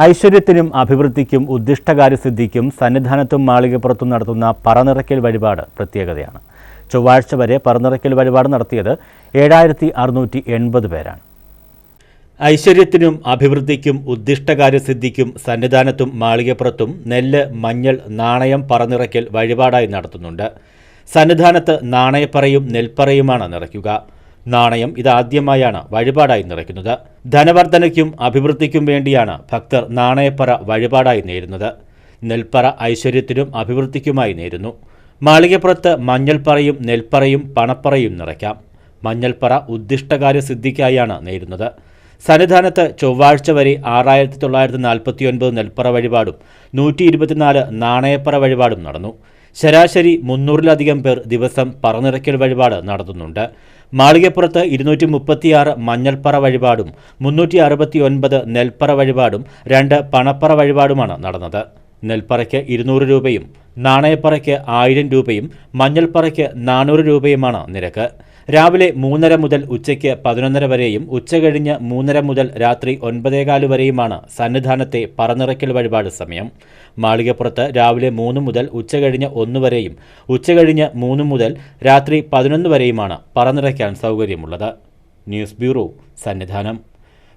ഐശ്വര്യത്തിനും അഭിവൃദ്ധിക്കും ഉദ്ദിഷ്ടകാര്യസിദ്ധിക്കും സന്നിധാനത്തും മാളികപ്പുറത്തും നടത്തുന്ന പറനിറയ്ക്കൽ വഴിപാട് പ്രത്യേകതയാണ്. ചൊവ്വാഴ്ച വരെ പറനിറയ്ക്കൽ വഴിപാട് നടത്തിയത് ഏഴായിരത്തി അറുന്നൂറ്റി എൺപത് പേരാണ്. ഐശ്വര്യത്തിനും അഭിവൃദ്ധിക്കും ഉദ്ദിഷ്ടകാര്യസിദ്ധിക്കും സന്നിധാനത്തും മാളികപ്പുറത്തും നെല്ല് മഞ്ഞൾ നാണയം പറനിറയ്ക്കൽ വഴിപാടായി നടത്തുന്നുണ്ട്. സന്നിധാനത്ത് നാണയപ്പറയും നെൽപ്പറയുമാണ് നിറയ്ക്കുക. നാണയം ഇതാദ്യമായാണ് വഴിപാടായി നിറയ്ക്കുന്നത്. ധനവർദ്ധനയ്ക്കും അഭിവൃദ്ധിക്കും വേണ്ടിയാണ് ഭക്തർ നാണയപ്പറ വഴിപാടായി നേരുന്നത്. നെൽപ്പറ ഐശ്വര്യത്തിനും അഭിവൃദ്ധിക്കുമായി നേരുന്നു. മാളികപ്പുറത്ത് മഞ്ഞൾപ്പറയും നെൽപ്പറയും പണപ്പറയും നിറയ്ക്കാം. മഞ്ഞൾപ്പറ ഉദ്ദിഷ്ടകാര്യ സിദ്ധിക്കായാണ് നേരുന്നത്. സന്നിധാനത്ത് ചൊവ്വാഴ്ച വരെ ആറായിരത്തി തൊള്ളായിരത്തി നാൽപ്പത്തിയൊൻപത് നെൽപ്പറ വഴിപാടും നൂറ്റി ഇരുപത്തിനാല് നാണയപ്പറ വഴിപാടും നടന്നു. ശരാശരി മുന്നൂറിലധികം പേർ ദിവസം പറന്നിറക്കൽ വഴിപാട് നടത്തുന്നുണ്ട്. മാളികപ്പുറത്ത് ഇരുന്നൂറ്റി മുപ്പത്തിയാറ് മഞ്ഞൾപ്പറ വഴിപാടും മുന്നൂറ്റി അറുപത്തി ഒൻപത് നെൽപ്പറ വഴിപാടും രണ്ട് പണപ്പറ വഴിപാടുമാണ് നടന്നത്. നെൽപ്പറയ്ക്ക് ഇരുന്നൂറ് രൂപയും നാണയപ്പറയ്ക്ക് ആയിരം രൂപയും മഞ്ഞൾപ്പറയ്ക്ക് നാനൂറ് രൂപയുമാണ് നിരക്ക്. രാവിലെ മൂന്നര മുതൽ ഉച്ചയ്ക്ക് പതിനൊന്നര വരെയും ഉച്ചകഴിഞ്ഞ് മൂന്നര മുതൽ രാത്രി ഒൻപതേകാൽ വരെയുമാണ് സന്നിധാനത്തെ പറനിറയ്ക്കൽ വഴിപാട് സമയം. മാളികപ്പുറത്ത് രാവിലെ മൂന്ന് മുതൽ ഉച്ചകഴിഞ്ഞ് ഒന്ന് വരെയും ഉച്ചകഴിഞ്ഞ് മൂന്ന് മുതൽ രാത്രി പതിനൊന്ന് വരെയുമാണ് പറനിറയ്ക്കാൻ സൗകര്യമുള്ളത്. News bureau Sannidhanam.